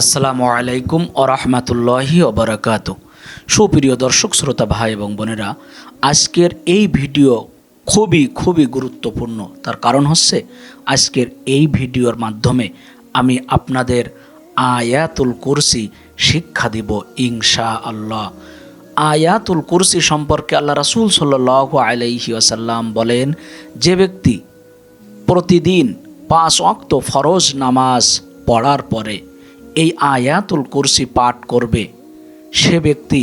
আসসালামু আলাইকুম ও রহমতুল্লাহি ওবরাকাত সুপ্রিয় দর্শক, শ্রোতা ভাই এবং বোনেরা, আজকের এই ভিডিও খুবই খুবই গুরুত্বপূর্ণ। তার কারণ হচ্ছে, আজকের এই ভিডিওর মাধ্যমে আমি আপনাদের আয়াতুল কুরসি শিক্ষা দিব ইনশা আল্লাহ আয়াতুল কুরসি সম্পর্কে আল্লাহ রাসুল সাল্লাহ আলাইহি আসাল্লাম বলেন, যে ব্যক্তি প্রতিদিন পাঁচ অক্ত ফরজ নামাজ পড়ার পরে এই আয়াতুল কুরসি পাঠ করবে সে ব্যক্তি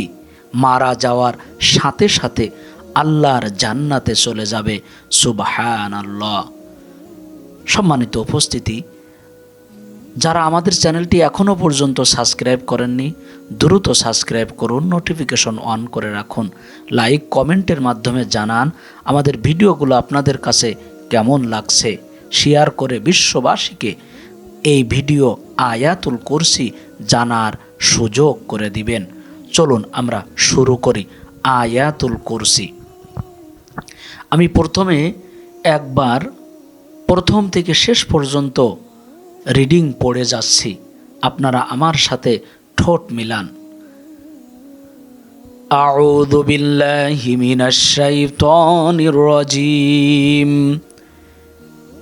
মারা যাওয়ার সাথে সাথে আল্লাহর জান্নাতে চলে যাবে। সুবাহান আল্লাহ সম্মানিত উপস্থিতি, যারা আমাদের চ্যানেলটি এখনও পর্যন্ত সাবস্ক্রাইব করেননি, দ্রুত সাবস্ক্রাইব করুন, নোটিফিকেশন অন করে রাখুন, লাইক, কমেন্টের মাধ্যমে জানান আমাদের ভিডিওগুলো আপনাদের কাছে কেমন লাগছে। শেয়ার করে বিশ্ববাসীকে এই ভিডিও আয়াতুল কুরসি জানার সুযোগ করে দিবেন চলুন আমরা শুরু করি আয়াতুল কুরসি আমি প্রথমে একবার প্রথম থেকে শেষ পর্যন্ত রিডিং পড়ে যাচ্ছি আপনারা আমার সাথে ঠোঁট মিলান أعوذ بالله من الشيطان الرجيم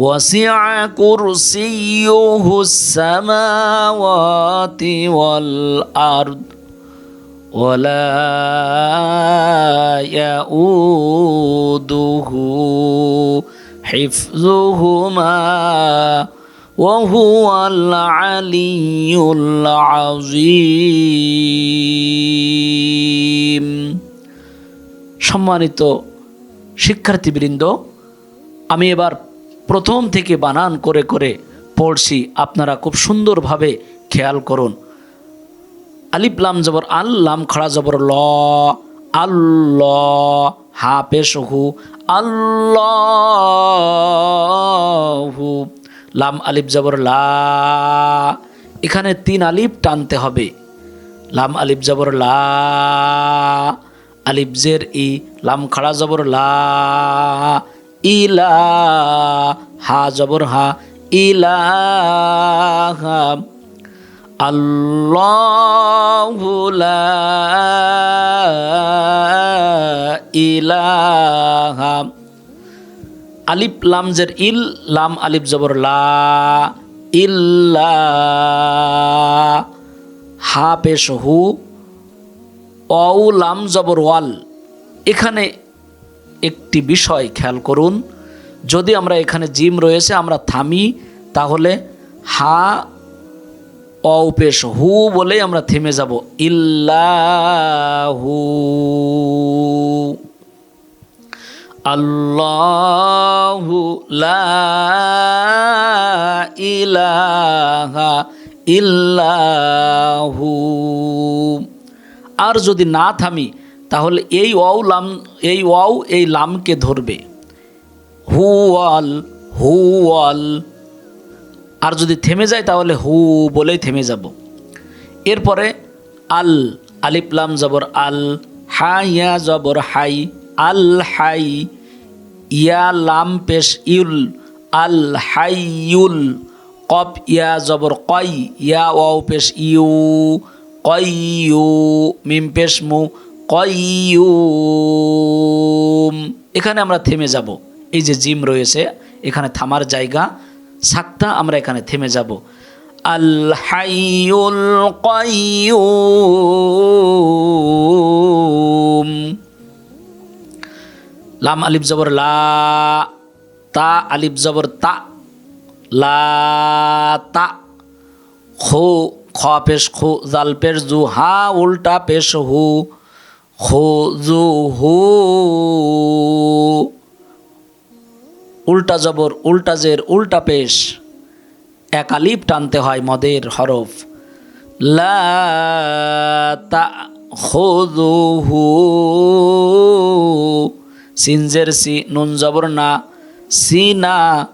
وسع كرسيه السماوات والأرض ولا يؤوده حفظهما وهو العلي العظيم সম্মানিত শিক্ষার্থীবৃন্দ আমি এবার প্রথম থেকে বানান করে করে পড়ছি। আপনারা খুব সুন্দরভাবে খেয়াল করুন। আলিফ লাম জবর আল্লাম খড়া জবর ল, আল্লাহ হা পেশ হু আল্লাহু, লাম আলিফ জবর লা। এখানে তিন আলিফ টানতে হবে। লাম আলিফ জবর লা, আলিফ জের ই, লাম খাড়া জবর লা ইলা হা জবর হা, ইলাহা, আল্লাহু লা ইলাহা। লাম জের ইল, লাম আলিফ জবর লা ইল্লা হা পেশ হু অউ লাম জবর ওয়াল। এখানে একটি বিষয় খেয়াল করুন। যদি আমরা এখানে জিম রয়েছে, আমরা থামি, তাহলে হা অপেশ হু বলেই আমরা থেমে যাব। ইল্লাহু। আল্লাহু লা ইলাহা ইল্লাহু। আর যদি না থামি তাহলে এই ওয়াও লাম, এই ওয়াও এই লামকে ধরবে। হু ওয়াল হুয়াল হুয়াল। আর যদি থেমে যায় তাহলে হু বলেই থেমে যাব। এরপরে আল আলিফলাম জবর আল হাইয়া জবর হাই, আল হাই, ইয়া লাম পেশ ইউল, আল হাইয়ুল কপ ইয়া জবর কই ইয়া ওয়াও পেশ ইউ কইয়ু মিম পেশ মু কইয়ুম এখানে আমরা থেমে যাব। এই যে জিম রয়েছে, এখানে থামার জায়গা। সাক্তা আমরা এখানে থেমে যাব। আল হাইয়ুল কইয়ুম লাম আলিফ জবর লা, তা আলিফ জবর তা, লা, তা, খো, খ পেশ খু, জাল পেশ জু, হা, উল্টা পেশ হু। হু উল্টা জবর, উল্টা জের, উল্টা পেশ। এক আলিফ টানতে হয় মদের হরফ। লা সিনজের সি, নুন জবর না। সিনা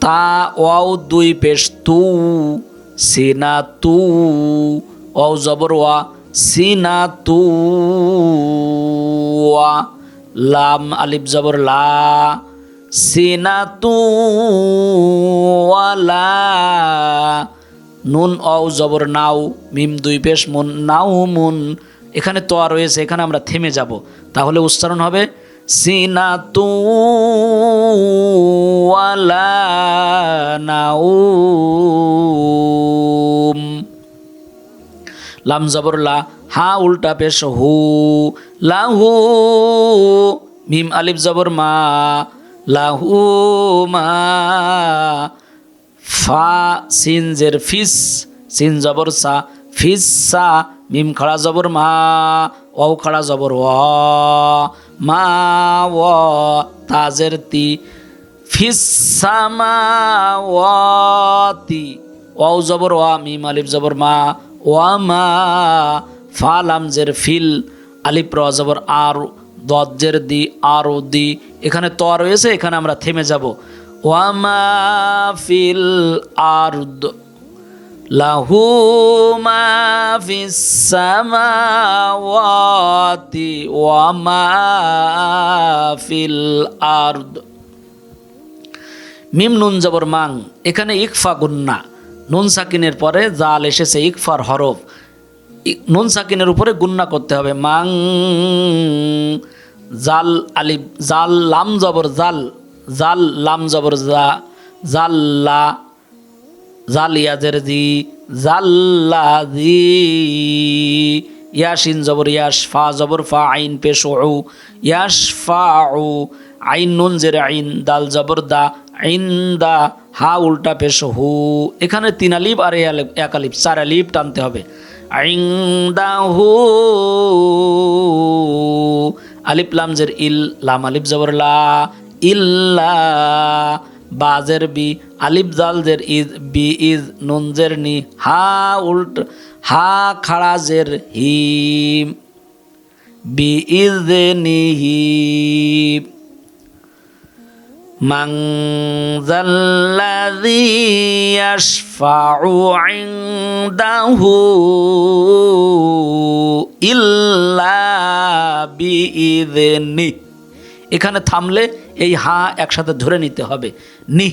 তা, ওয়াও, দুই পেশ, তু। সিনা তু। ওয়াও, জবর, ওয়া। সিনা তু ওয়া লাম, আলিফ, জবর, লা। সিনা তু ওয়ালা নুন, অও, জবর, নাও, মিম, দুই পেশ, মুন, নাও, মুন। এখানে তোয়া রয়েছে, এখানে আমরা থেমে যাব। তাহলে উচ্চারণ হবে সিনা তু ওয়ালা নাউম লাম জবর লা, হা উল্টা পেশ হু লাহু মিম আলিফ জবর মা লাহু মা, ফা, সিন জের ফিস, সিন জবর সা, ফিস সা, মিম খড়া জবর মা ও খড়া জবর ও, মা ও তাজের তি, ফিস সামা তি ও জবর ওয়া মিম আলিফ জবর মা ওয়া মা ফা লামজের ফিল আলিফ র জবর আর দজ্জের দি, আর দি, এখানে ত রয়েছে, এখানে আমরা থেমে যাব। ওয়ামা ফিল আরদ লাহু মা ফিস সামাওয়াতি, ওয়ামা ফিল আরদ মিম নুন জবর মাং, এখানে ইকফা গুন্না। নুন সাকিনের পরে জাল এসেছে ইকফার হরফ। নুন সাকিনের উপরে গুন্না করতে হবে। মাং, জাল আলিফ, জাল লাম জবর জাল জাল লাম জবর জা জাল্লা জাল ইয়াজের জি জাল্লা জি, ইয়াসিন জবর ইয়াস, ফা জবর ফা আইন পেশ ইয়াস ফা আইন নুন জের আইন, দাল জবর দা আইন দা হা উল্টা পেশ, হু। এখানে তিন আলিফ আর এক আলিফ, চার আলিফ টানতে হবে। আইন দা হু। আলিফ লামজের ইল, লাম আলিফ জবর লা। ইল্লা বাজের বি, আলিফ জালজের ইজ বি ইজ নুনজের নি, হা উল্ট, হা খাড়াজের হিম, বি ইজ নিহি من ذا الذي يشفع عنده إلا بإذنه এখানে থামলে এই হা একসাথে ধরে নিতে হবে নি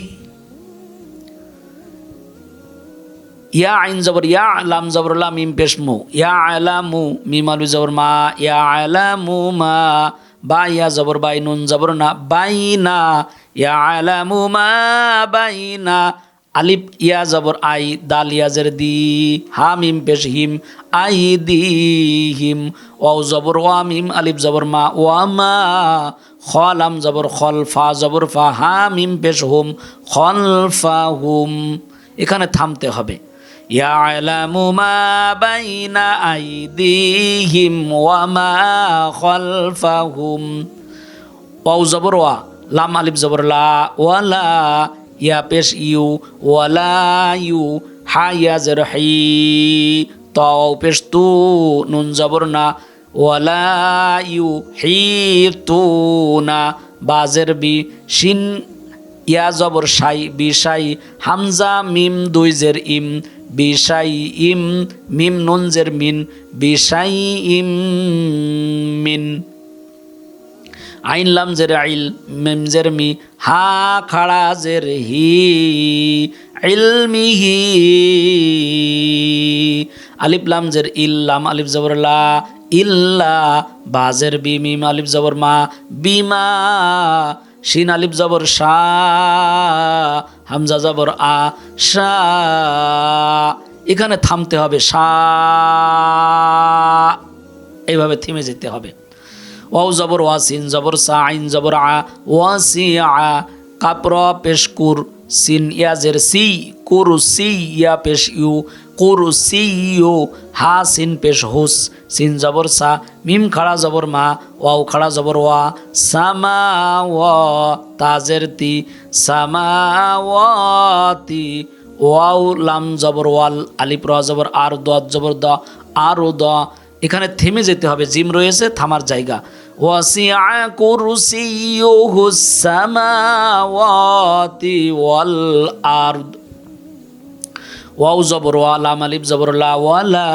ইয়া আইন জবর ইয়া লাম জবর লা মিম পেশ মু ইয়া আলামু মিম আলু জবর মা ইয়া আলামু মা বা ইয়া জবর বাই নুন জবর না, বাইনা ইয়া আলামু মা বাইনা। আলিফ, ইয়া জবর, আই, দাল ইয়াজের দি হা মিম পেশ, হিম, আই, দি, হিম। ওয়াও জবর, ওয়া, মিম, আলিফ জবর, মা, ওয়া, মা। খলাম জবর, খল, ফা জবর, ফা হা মিম পেশ, হুম, খল, ফা, হুম। এখানে থামতে হবে। يعلم ما بين أيديهم وما خلفهم ওয়াও জবর ওয়া লাম আলিফ জবর লা ওয়ালা ইয়া পেশ ইউ ওয়ালা ইউ হা ইয়া জের হি তাও পেশ তু নুন জবর না ওয়ালা ইউ হি তু না বাজের বি শিন ইয়া জবর সাই বিশাই হামজা মিম দুই জের ইম বিশাই ইম মিম নুন জের মিন বিশাই ইম মিন। আইন লাম জের আইল, মেম জের মি, হা খাড়া জের হি, ইলমিহি। আলিফ লাম জের ইল্লাম আলিফ জবর লা ইল্লা বাজের বি মিম, আলিফ জবর মা বিমা শিন আলিফ জবর শা হামজা জবর আ সা এখানে থামতে হবে সা এইভাবে থেমে যেতে হবে। ওয়াও জবর ওয়া সিন জবর সা আইন জবর আ ওয়াসি আ কাপর, পেশ কুর, সিন, ইয়াজের সি, কুরু, সি, ইয়া, পেশ ইউ কুরু সি ইউ হা, সিন পেশ হুস, সিন জবর সা, মিম খাড়া জবর মা, ওয়াও খাড়া জবর ওয়া, সামা ওয়া, তাজের তি, সামা ওয়াতি ওয়াও লাম জবর ওয়াল আলিপ জবর, আর দ, জবর দ, আর ও দ। এখানে থেমে যেতে হবে, জিম রয়েছে, থামার জায়গা। ওয়াসিআ কুরসিয়ুহু সামাওয়াতি ওয়াল আরদ ওয়াও জবর, ওয়া লাম আলিফ জবর, লা ওয়ালা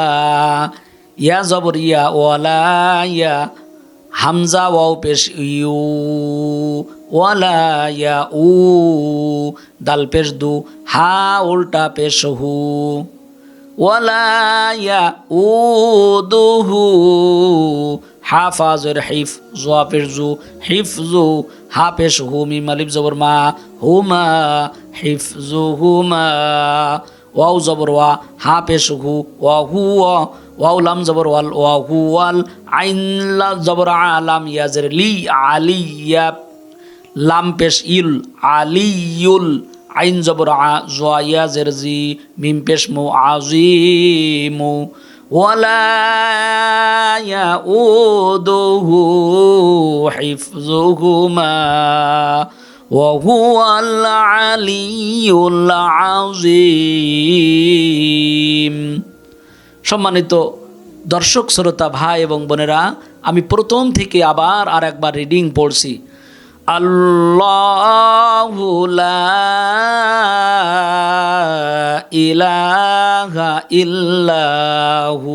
ইয়া জবর, ইয়া ওয়ালা ইয়া হামজা, ওয়াও পেশ, ইউ ওয়ালা ইয়া উ, দাল পেশ দু, হা, উল্টা পেশ হু ওয়ালা ইয়া উদুহু হাফাজের হিফ, জোয়া পেশ জু, হিফ জু, হা, পেশ হু, মিম আলিফ জবর, মা হুমা হিফ জু হুমা واو زبر وا ها پیش هو وا هو واو لام زبر وال وا هو وال عين لا زبر عالم يا زر لي علي لام پیش يل ال عين زبر ع زوا يا زر زي ميم پیش مو عظيم ولا يؤوده حفظهما وهو العلي العظيم সম্মানিত দর্শক শ্রোতা ভাই এবং বোনেরা আমি প্রথম থেকে আবার আর একবার রিডিং পড়ছি আল্লাহু লা ইলাহা ইল্লাহু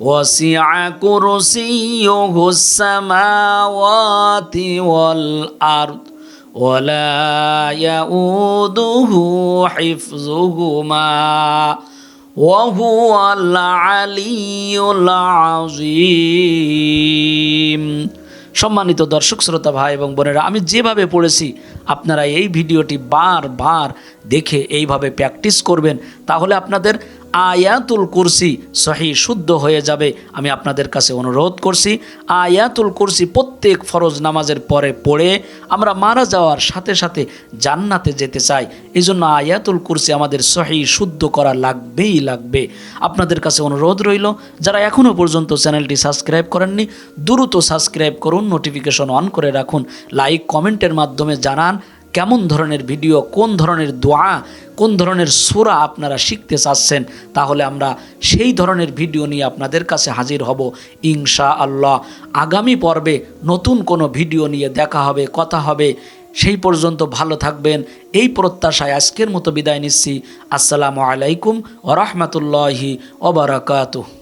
وسع كرسيه السماوات والأرض ولا يؤوده حفظهما وهو العلي العظيم সম্মানিত দর্শক শ্রোতা ভাই এবং বোনেরা আমি যেভাবে পড়েছি আপনারা এই ভিডিওটি বারবার দেখে এইভাবে প্র্যাকটিস করবেন তাহলে আপনাদের আয়াতুল কুরসি সহি শুদ্ধ হয়ে যাবে। আমি আপনাদের কাছে অনুরোধ করছি, আয়াতুল কুরসি প্রত্যেক ফরজ নামাজের পরে পড়ে আমরা মারা যাওয়ার সাথে সাথে জান্নাতে যেতে চাই। এই জন্য আয়াতুল কুরসি আমাদের সহি শুদ্ধ করা লাগবেই লাগবে। আপনাদের কাছে অনুরোধ রইল, যারা এখনও পর্যন্ত চ্যানেলটি সাবস্ক্রাইব করেননি, দ্রুত সাবস্ক্রাইব করুন, নোটিফিকেশন অন করে রাখুন, লাইক, কমেন্টের মাধ্যমে জানান কেমন ধরনের ভিডিও, কোন ধরনের দোয়া, কোন ধরনের সুরা আপনারা শিখতে চাচ্ছেন, তাহলে আমরা সেই ধরনের ভিডিও নিয়ে আপনাদের কাছে হাজির হব ইনশা আল্লাহ আগামী পর্বে নতুন কোনো ভিডিও নিয়ে দেখা হবে, কথা হবে, সেই পর্যন্ত ভালো থাকবেন। এই প্রত্যাশায় আজকের মতো বিদায় নিচ্ছি। আসসালামু আলাইকুম ওরহমতুল্লাহি ওবরাকাতুহ